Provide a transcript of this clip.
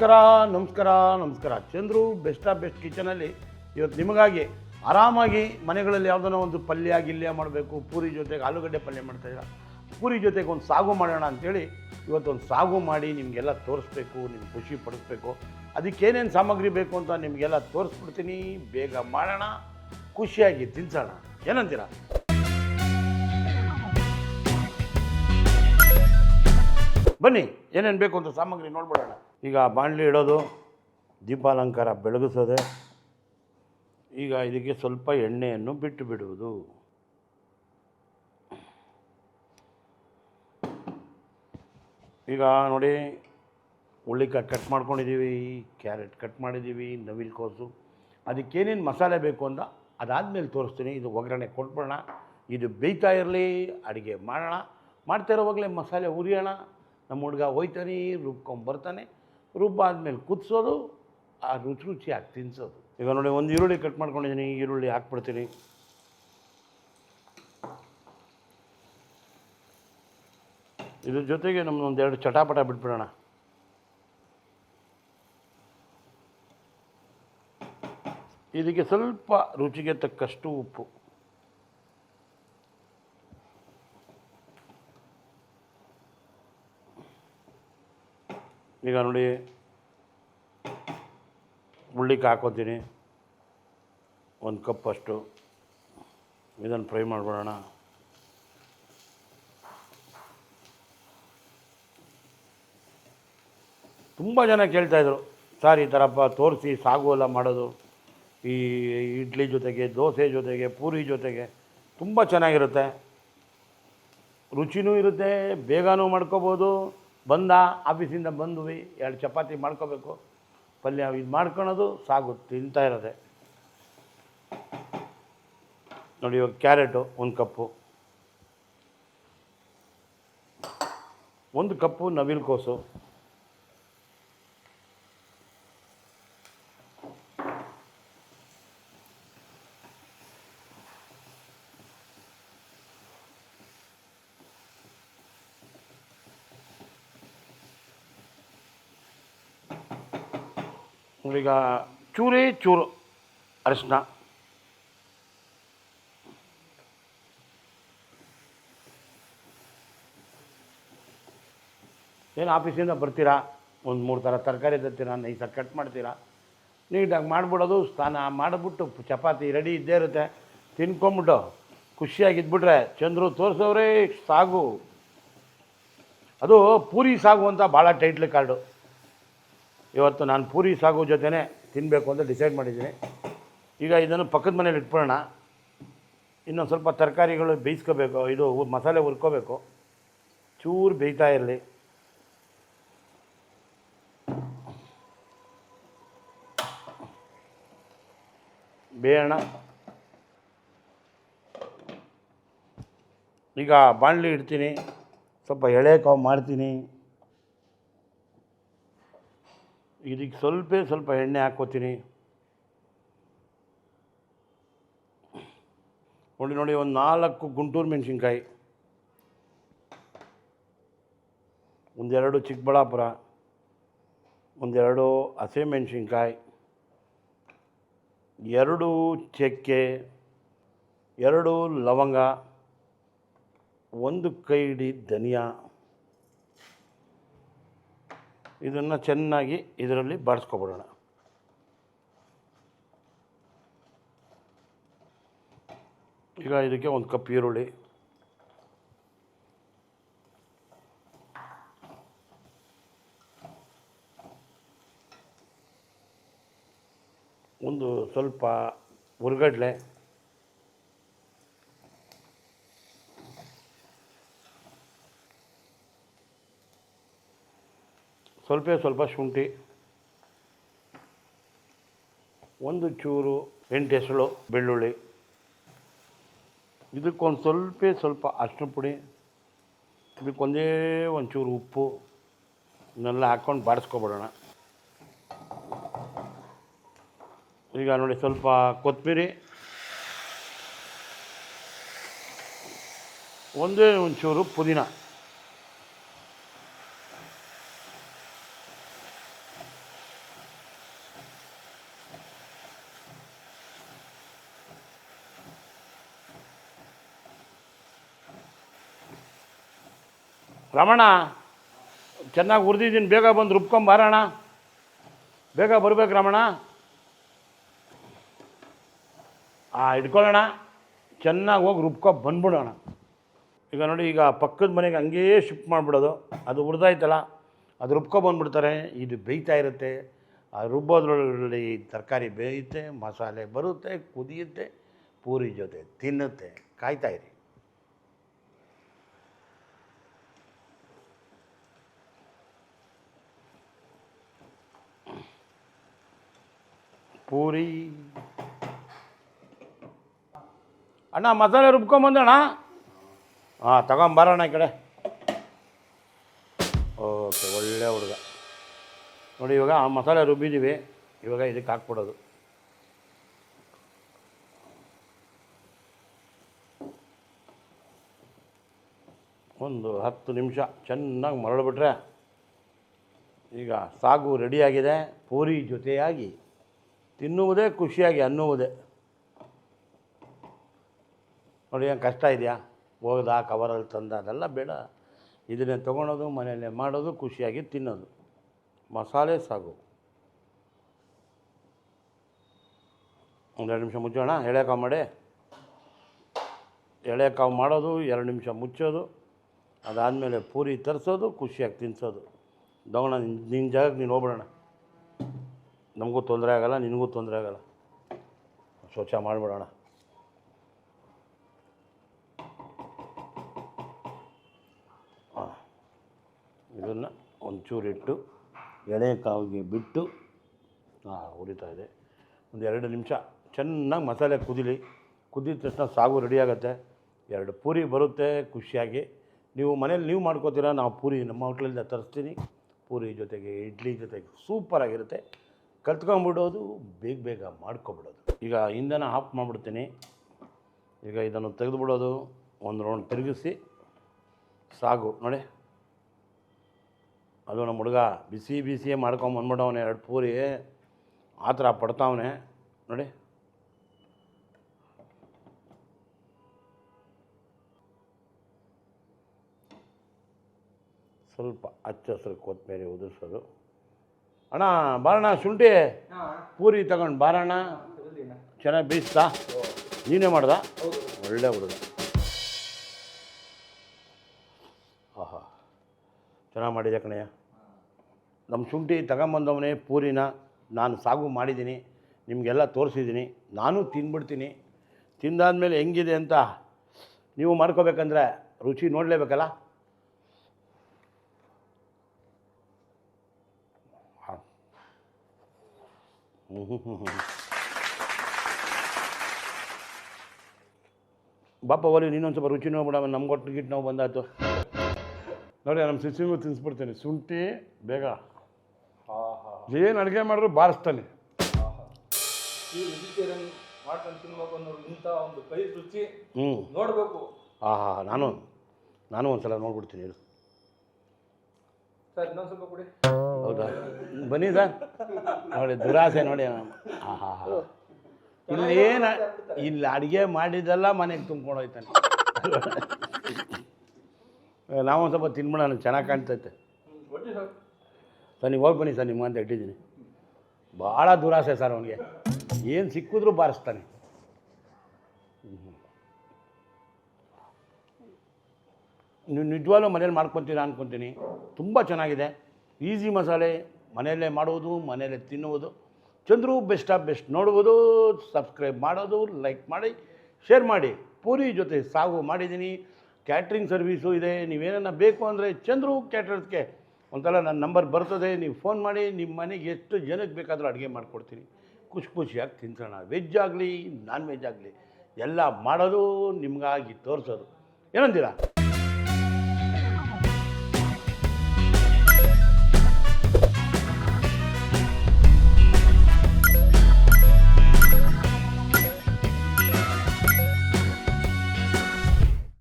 ನಮಸ್ಕಾರ ನಮಸ್ಕಾರ ನಮಸ್ಕಾರ. ಚಂದ್ರು ಬೆಸ್ಟ್ ಆಫ್ ಬೆಸ್ಟ್ ಕಿಚನಲ್ಲಿ ಇವತ್ತು ನಿಮಗಾಗಿ ಆರಾಮಾಗಿ ಮನೆಗಳಲ್ಲಿ ಯಾವುದೋ ಒಂದು ಪಲ್ಯ, ಗಿಲ್ಯ ಮಾಡಬೇಕು. ಪೂರಿ ಜೊತೆಗೆ ಆಲೂಗಡ್ಡೆ ಪಲ್ಯ ಮಾಡ್ತಾಯಿಲ್ಲ ಪೂರಿ ಜೊತೆಗೆ ಒಂದು ಸಾಗು ಮಾಡೋಣ ಅಂಥೇಳಿ ಇವತ್ತೊಂದು ಸಾಗು ಮಾಡಿ ನಿಮಗೆಲ್ಲ ತೋರಿಸ್ಬೇಕು, ನಿಮ್ಗೆ ಖುಷಿ ಪಡಿಸ್ಬೇಕು. ಅದಕ್ಕೇನೇನು ಸಾಮಗ್ರಿ ಬೇಕು ಅಂತ ನಿಮಗೆಲ್ಲ ತೋರಿಸ್ಬಿಡ್ತೀನಿ. ಬೇಗ ಮಾಡೋಣ, ಖುಷಿಯಾಗಿ ತಿನ್ಸೋಣ. ಏನಂತೀರಾ? ಬನ್ನಿ, ಏನೇನು ಬೇಕು ಅಂತ ಸಾಮಗ್ರಿ ನೋಡ್ಬಿಡೋಣ. ಈಗ ಬಾಣಲಿ ಇಡೋದು ದೀಪಾಲಂಕಾರ ಬೆಳಗಿಸೋದೆ. ಈಗ ಇದಕ್ಕೆ ಸ್ವಲ್ಪ ಎಣ್ಣೆಯನ್ನು ಬಿಟ್ಟು ಬಿಡುವುದು. ಈಗ ನೋಡಿ ಉಳ್ಳಿಕಾಯಿ ಕಟ್ ಮಾಡ್ಕೊಂಡಿದ್ದೀವಿ, ಕ್ಯಾರೆಟ್ ಕಟ್ ಮಾಡಿದ್ದೀವಿ, ನವಿಲು ಕೋಸು. ಅದಕ್ಕೇನೇನು ಮಸಾಲೆ ಬೇಕು ಅಂತ ಅದಾದಮೇಲೆ ತೋರಿಸ್ತೀನಿ. ಇದು ಒಗ್ಗರಣೆ ಕೊಟ್ಬಿಡೋಣ. ಇದು ಬೇಯ್ತಾ ಇರಲಿ, ಅಡುಗೆ ಮಾಡೋಣ. ಮಾಡ್ತಾ ಇರೋವಾಗಲೇ ಮಸಾಲೆ ಉರಿಯೋಣ ನಮ್ಮ ಹುಡುಗ ಹೋಯ್ತಾನೆ ರುಬ್ಕೊಂಬರ್ತಾನೆ ರುಬ್ಬಾದ್ಮೇಲೆ ಕುದಿಸೋದು, ಆ ರುಚಿ ರುಚಿಯಾಗಿ ತಿನ್ಸೋದು. ಈಗ ನೋಡಿ ಒಂದು ಈರುಳ್ಳಿ ಕಟ್ ಮಾಡ್ಕೊಂಡಿದ್ದೀನಿ. ಈರುಳ್ಳಿ ಹಾಕ್ಬಿಡ್ತೀನಿ. ಇದ್ರ ಜೊತೆಗೆ ನಮ್ಮದೊಂದು ಎರಡು ಚಟಾಪಟ ಬಿಟ್ಬಿಡೋಣ. ಇದಕ್ಕೆ ಸ್ವಲ್ಪ ರುಚಿಗೆ ತಕ್ಕಷ್ಟು ಉಪ್ಪು. ಈಗ ನೋಡಿ ಉಳ್ಳಿಕ್ಕೆ ಹಾಕೋತೀನಿ ಒಂದು ಕಪ್ಪಷ್ಟು ಇದನ್ನು ಫ್ರೈ ಮಾಡಿಬಿಡೋಣ. ತುಂಬ ಜನ ಕೇಳ್ತಾಯಿದ್ರು ಸರ್ ಈ ಥರಪ್ಪ ತೋರಿಸಿ ಸಾಗು ಎಲ್ಲ ಮಾಡೋದು. ಈ ಇಡ್ಲಿ ಜೊತೆಗೆ, ದೋಸೆ ಜೊತೆಗೆ, ಪೂರಿ ಜೊತೆಗೆ ತುಂಬ ಚೆನ್ನಾಗಿರುತ್ತೆ. ರುಚಿನೂ ಇರುತ್ತೆ, ಬೇಗನೂ ಮಾಡ್ಕೋಬೋದು. ಬಂದ, ಆಫೀಸಿಂದ ಬಂದ್ವಿ, ಎರಡು ಚಪಾತಿ ಮಾಡ್ಕೋಬೇಕು. ಪಲ್ಯ ಇದು ಮಾಡ್ಕೊಳೋದು ಸಾಗು, ತಿಂತಾ ಇರೋದೆ. ನೋಡಿ, ಇವಾಗ ಕ್ಯಾರೆಟು, ಒಂದು ಕಪ್ಪು. ಒಂದು ಕಪ್ಪು ನವಿಲು ಕೋಸು. ಈಗ ಚೂರೇ ಚೂರು ಅರಿಶಿನ ಏನು ಆಫೀಸಿಂದ ಬರ್ತೀರಾ? ಒಂದು ಮೂರು ಥರ ತರಕಾರಿ ತರ್ತೀರಾ? ನೈಸಾಗಿ ಕಟ್ ಮಾಡ್ತೀರಾ? ನೀಟಾಗಿ ಮಾಡಿಬಿಡೋದು, ಸ್ನಾನ ಮಾಡಿಬಿಟ್ಟು ಚಪಾತಿ ರೆಡಿ ಇದ್ದೇ ಇರುತ್ತೆ. ತಿನ್ಕೊಂಬಿಟ್ಟು ಖುಷಿಯಾಗಿದ್ಬಿಟ್ರೆ ಚಂದ್ರು ತೋರಿಸೋರೇ ಸಾಗು. ಅದು ಪೂರಿ ಸಾಗು ಅಂತ ಭಾಳ ಟೈಟ್ಲ್ ಕಾರ್ಡು ಇವತ್ತು ನಾನು ಪೂರಿ ಸಾಗು ಜೊತೆನೇ ತಿನ್ನಬೇಕು ಅಂತ ಡಿಸೈಡ್ ಮಾಡಿದ್ದೀನಿ. ಈಗ ಇದನ್ನು ಪಕ್ಕದ ಮನೇಲಿ ಇಟ್ಬಿಡೋಣ. ಇನ್ನೊಂದು ಸ್ವಲ್ಪ ತರಕಾರಿಗಳು ಬೇಯಿಸ್ಕೋಬೇಕು. ಇದು ಮಸಾಲೆ ಹುರ್ಕೋಬೇಕು. ಚೂರು ಬೇಯ್ತಾ ಇರಲಿ. ಬೇಯೋಣ. ಈಗ ಬಾಣಲಿ ಇಡ್ತೀನಿ. ಸ್ವಲ್ಪ ಎಳೆ ಕಾವು ಮಾಡ್ತೀನಿ. ಇದಕ್ಕೆ ಸ್ವಲ್ಪ ಸ್ವಲ್ಪ ಎಣ್ಣೆ ಹಾಕ್ಕೋತೀನಿ. ನೋಡಿ ನೋಡಿ, ಒಂದು ನಾಲ್ಕು ಗುಂಟೂರು ಮೆಣಸಿನ್ಕಾಯಿ. ಒಂದೆರಡು ಚಿಕ್ಕಬಳ್ಳಾಪುರ, ಒಂದೆರಡು ಹಸಿಮೆಣ್ಸಿನ್ಕಾಯಿ ಎರಡು ಚಕ್ಕೆ, ಎರಡು ಲವಂಗ, ಒಂದು ಕೈ ಹಿಡಿ ಧನಿಯಾ. ಇದನ್ನು ಚೆನ್ನಾಗಿ ಇದರಲ್ಲಿ ಬಾಡಿಸ್ಕೊಬಿಡೋಣ ಈಗ ಇದಕ್ಕೆ ಒಂದು ಕಪ್ ಈರುಳ್ಳಿ. ಒಂದು ಸ್ವಲ್ಪ ಹುರ್ಗಡ್ಲೆ ಸ್ವಲ್ಪ ಸ್ವಲ್ಪ ಶುಂಠಿ, ಒಂದು ಚೂರು ಎಂಟು ಹೆಸಳು ಬೆಳ್ಳುಳ್ಳಿ, ಇದಕ್ಕೊಂದು ಸ್ವಲ್ಪ ಸ್ವಲ್ಪ ಅರಿಶಿನ ಪುಡಿ, ಇದಕ್ಕೊಂದೇ ಒಂಚೂರು ಉಪ್ಪು, ಇದನ್ನೆಲ್ಲ ಹಾಕ್ಕೊಂಡು ಬಾಡಿಸ್ಕೊಬಿಡೋಣ. ಈಗ ನೋಡಿ ಸ್ವಲ್ಪ ಕೊತ್ತಂಬರಿ, ಒಂದೇ ಒಂಚೂರು ಪುದೀನ. ರಮಣ, ಚೆನ್ನಾಗಿ ಹುರಿದಿದ್ದೀನಿ, ಬೇಗ ಬಂದು ರುಬ್ಕೊಂಬಾರಣ ಬೇಗ ಬರ್ಬೇಕು ರಮಣ. ಆ, ಇಟ್ಕೊಳ್ಳೋಣ. ಚೆನ್ನಾಗಿ ಹೋಗಿ ರುಬ್ಕೊ ಬಂದ್ಬಿಡೋಣ. ಈಗ ನೋಡಿ, ಈಗ ಪಕ್ಕದ ಮನೆಗೆ ಹಂಗೇ ಶಿಫ್ಟ್ ಮಾಡಿಬಿಡೋದು. ಅದು ಹುರಿದಾಯ್ತಲ್ಲ. ಅದು ರುಬ್ಕೊ ಬಂದ್ಬಿಡ್ತಾರೆ. ಇದು ಬೇಯ್ತಾ ಇರುತ್ತೆ. ಆ ರುಬ್ಬೋದ್ರಲ್ಲಿ ತರಕಾರಿ ಬೇಯುತ್ತೆ, ಮಸಾಲೆ ಬರುತ್ತೆ, ಕುದಿಯುತ್ತೆ, ಪೂರಿ ಜೊತೆ ತಿನ್ನುತ್ತೆ, ಕಾಯ್ತಾ ಪೂರಿ. ಅಣ್ಣ, ಮಸಾಲೆ ರುಬ್ಕೊಂಬಂದಣ್ಣ ಹಾಂ, ತಗೊಂಬರೋಣ ಈ ಕಡೆ. ಓಕೆ, ಒಳ್ಳೆ ಹುಡುಗ. ನೋಡಿ, ಇವಾಗ ಆ ಮಸಾಲೆ ರುಬ್ಬಿದ್ದೀವಿ ಇವಾಗ ಇದಕ್ಕೆ ಹಾಕ್ಬಿಡೋದು. ಒಂದು ಹತ್ತು ನಿಮಿಷ ಚೆನ್ನಾಗಿ ಮರಳಿಬಿಟ್ರೆ ಈಗ ಸಾಗು ರೆಡಿಯಾಗಿದೆ. ಪೂರಿ ಜೊತೆಯಾಗಿ. ತಿನ್ನುವುದೇ ಖುಷಿಯಾಗಿ ಅನ್ನುವುದೇ. ನೋಡಿ, ಏನು ಕಷ್ಟ ಇದೆಯಾ? ಹೋಗ್ದ, ಕವರಲ್ಲಿ ತಂದ, ಅದೆಲ್ಲ ಬೇಡ. ಇದನ್ನೇ ತೊಗೊಳೋದು, ಮನೆಯಲ್ಲೇ ಮಾಡೋದು, ಖುಷಿಯಾಗಿ ತಿನ್ನೋದು. ಮಸಾಲೆ ಸಾಗು. ಒಂದೆರಡು ನಿಮಿಷ ಮುಚ್ಚೋಣ ಎಳೆಕಾವು ಮಾಡಿ. ಎಳೆಕಾವು ಮಾಡೋದು, ಎರಡು ನಿಮಿಷ ಮುಚ್ಚೋದು, ಅದಾದಮೇಲೆ ಪೂರಿ ತರಿಸೋದು, ಖುಷಿಯಾಗಿ ತಿನ್ನಿಸೋದು ದೋಣ ನಿನ್ನ ಜಾಗಕ್ಕೆ ನೀನು ಹೋಗ್ಬಿಡೋಣ. ನಮಗೂ ತೊಂದರೆ ಆಗಲ್ಲ, ನಿನಗೂ ತೊಂದರೆ ಆಗಲ್ಲ. ಸ್ವಚ್ಛ ಮಾಡಿಬಿಡೋಣ. ಇದನ್ನು ಒಂಚೂರಿಟ್ಟು ಎಳೆ ಕಾವಿಗೆ ಬಿಟ್ಟು ಹಾಂ ಉರಿತಾ ಇದೆ. ಒಂದು ಎರಡು ನಿಮಿಷ ಚೆನ್ನಾಗಿ ಮಸಾಲೆ ಕುದಿಲಿ. ಕುದಿದ ತಕ್ಷಣ ಸಾಗು ರೆಡಿ ಆಗುತ್ತೆ. ಎರಡು ಪೂರಿ ಬರುತ್ತೆ ಖುಷಿಯಾಗಿ. ನೀವು ಮನೇಲಿ ನೀವು ಮಾಡ್ಕೋತೀರಾ, ನಾವು ಪೂರಿ ನಮ್ಮ ಹೋಟ್ಲಿಂದ ತರಿಸ್ತೀನಿ. ಪೂರಿ ಜೊತೆಗೆ ಇಡ್ಲಿ ಜೊತೆಗೆ ಸೂಪರಾಗಿರುತ್ತೆ ಕಲ್ತ್ಕೊಂಬಿಡೋದು ಬೇಗ ಬೇಗ ಮಾಡ್ಕೊಬಿಡೋದು. ಈಗ ಇಂಧನ ಆಫ್ ಮಾಡಿಬಿಡ್ತೀನಿ. ಈಗ ಇದನ್ನು ತೆಗೆದುಬಿಡೋದು, ಒಂದು ರೌಂಡ್ ತಿರುಗಿಸಿ, ಸಾಗು. ನೋಡಿ. ಅದು ನಮ್ಮ ಹುಡುಗ ಬಿಸಿ ಬಿಸಿಯೇ ಮಾಡ್ಕೊಂಬಂದ್ಬಿಡವನೆ ಎರಡು ಪೂರಿ ಆ ಥರ ಪಡ್ತಾವನೆ. ನೋಡಿ. ಸ್ವಲ್ಪ ಹಚ್ಚ ಹಸಿರು ಕೊತ್ತಂಬರಿ ಉದುರಿಸೋದು. ಅಣ್ಣ ಬಾರಣ್ಣ ಶುಂಠಿ. ಪೂರಿ ತಗೊಂಡು ಬಾರಣ್ಣ. ಚೆನ್ನಾಗಿ ಬೇಯಿಸ್ತಾ? ನೀನೇ ಮಾಡ್ದ? ಒಳ್ಳೆ ಹುಡುಗ. ಆಹಾ. ಚೆನ್ನಾಗಿ ಮಾಡಿದೆ ಕಣಯ್ಯ? ನಮ್ಮ ಶುಂಠಿ ತಗೊಂಬಂದವನೇ ಪೂರಿನ ನಾನು ಸಾಗು ಮಾಡಿದ್ದೀನಿ. ನಿಮಗೆಲ್ಲ ತೋರಿಸಿದ್ದೀನಿ. ನಾನು ತಿಂದ್ಬಿಡ್ತೀನಿ ತಿಂದಾದ್ಮೇಲೆ ಹೆಂಗಿದೆ ಅಂತ ನೀವು ಮಾಡ್ಕೋಬೇಕಂದ್ರೆ ರುಚಿ ನೋಡಲೇಬೇಕಲ್ಲ? ಬಾಪ ಒಲಿ ನೀನೊಂದು ಸ್ವಲ್ಪ ರುಚಿ ನೋಡ್ಬಿಡವ ನಮ್ಗೆ ಒಟ್ಟು ಗಿಟ್ಟು ನಾವು ಬಂದಾಯ್ತು ನೋಡಿ ನಮ್ಮ ಸಿಸಿಗೂ ತಿನ್ಸ್ಬಿಡ್ತೀನಿ ಶುಂಠಿ ಬೇಗ ಏನು ಅಡುಗೆ ಮಾಡಿದ್ರು ಬಾರಿಸ್ತಾನೆ ಈ ವೆಜಿಟೇರಿಯನ್ ಮಾಡ್ಕೊಂಡು ತಿನ್ಬೇಕು ಅನ್ನೋರು ಇಂಥ ಒಂದು ಕೈ ರುಚಿ ಹ್ಞೂ ನೋಡಬೇಕು ಹಾಂ ಹಾಂ ನಾನು ನಾನು ಒಂದು ಸಲ ನೋಡ್ಬಿಡ್ತೀನಿ ಇರು ಸರ್ ಇನ್ನೊಂದು ಸ್ವಲ್ಪ ಕೊಡಿ ಹೌದಾ? ಬನ್ನಿ ಸರ್. ನೋಡಿ ದುರಾಸೆ ನೋಡಿ. ಹಾಂ ಹಾಂ ಹಾಂ ಇಲ್ಲಿ ಏನು ಇಲ್ಲಿ ಅಡುಗೆ ಮಾಡಿದ್ದೆಲ್ಲ ಮನೆಗೆ ತುಂಬ್ಕೊಂಡು ಹೋಯ್ತಾನೆ. ನಾವು ಒಂದು ಸ್ವಲ್ಪ ತಿನ್ಬಿಡೋಣ ಚೆನ್ನಾಗಿ ಕಾಣ್ತೈತೆ. ಸರ್. ನೀವು ಹೋಗಿ ಬನ್ನಿ ಸರ್ ನಿಮ್ಗಂತ ಇಟ್ಟಿದ್ದೀನಿ. ಭಾಳ ದುರಾಸೆ ಸರ್ ಅವನಿಗೆ. ಏನು ಸಿಕ್ಕಿದ್ರೂ ಬಾರಿಸ್ತಾನೆ. ನೀವು ನಿಜವಾಗ್ಲೂ ಮನೇಲಿ ಮಾಡ್ಕೊತೀರಾ ಅಂದ್ಕೊತೀನಿ ತುಂಬ ಚೆನ್ನಾಗಿದೆ. ಈಸಿ ಮಸಾಲೆ, ಮನೆಯಲ್ಲೇ ಮಾಡೋದು, ಮನೆಯಲ್ಲೇ ತಿನ್ನುವುದು. ಚಂದ್ರು ಬೆಸ್ಟ್ ಆಫ್ ಬೆಸ್ಟ್ ನೋಡುವುದು ಸಬ್ಸ್ಕ್ರೈಬ್ ಮಾಡೋದು ಲೈಕ್ ಮಾಡಿ ಶೇರ್ ಮಾಡಿ. ಪೂರಿ ಜೊತೆ ಸಾಗು ಮಾಡಿದ್ದೀನಿ. ಕ್ಯಾಟ್ರಿಂಗ್ ಸರ್ವೀಸು ಇದೆ. ನೀವೇನನ್ನ ಬೇಕು ಅಂದರೆ ಚಂದ್ರು ಕ್ಯಾಟ್ರರ್ಸ್ಗೆ ಒಂಥರ ನನ್ನ ನಂಬರ್ ಬರ್ತದೆ. ನೀವು ಫೋನ್ ಮಾಡಿ, ನಿಮ್ಮ ಮನೆಗೆ ಎಷ್ಟು ಜನಕ್ಕೆ ಬೇಕಾದರೂ ಅಡುಗೆ ಮಾಡಿಕೊಡ್ತೀನಿ. ಖುಷಿ ಖುಷಿಯಾಗಿ ತಿನ್ಸೋಣ. ವೆಜ್ ಆಗಲಿ ನಾನ್ ವೆಜ್ ಆಗಲಿ, ಎಲ್ಲ ಮಾಡೋದು ನಿಮಗಾಗಿ ತೋರಿಸೋದು. ಏನಂತೀರಾ?